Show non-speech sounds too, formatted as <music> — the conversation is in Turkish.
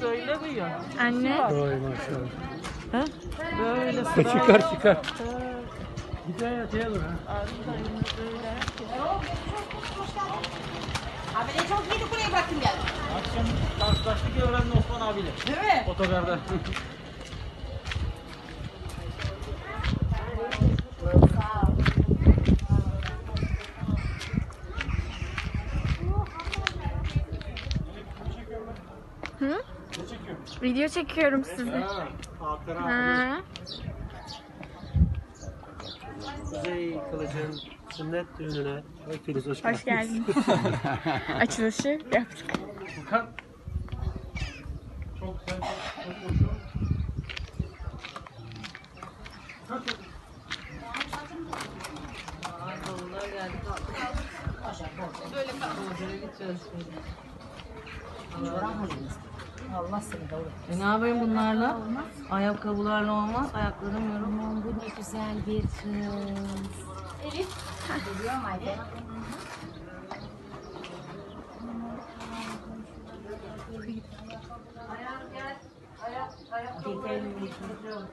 Söylemiyor. Anne. Oy maşallah. Ha? Böyle E, çıkar çıkar. Bir daha yatayalım ha. Abi ne çok iyiydi buraya bıraktım geldim. Akşam karşılaştık ya öğrendim Osman abiyle. Değil mi? Otogarda. Hı? Video çekiyorum sizi. Hatıra. Ha. Kuzey Kılıç'ın sünnet düğününe hepiniz hoş geldiniz. Hoş geldin. <laughs> Açılışı yaptık. Furkan. Çok güzel, çok hoşum. Allah seni doğru. E ne yapayım bunlarla? Ayakkabılarla olmaz. Ayaklarım yorulur. Aman bu ne güzel bir kız. Evet. Geliyor mu Ayten?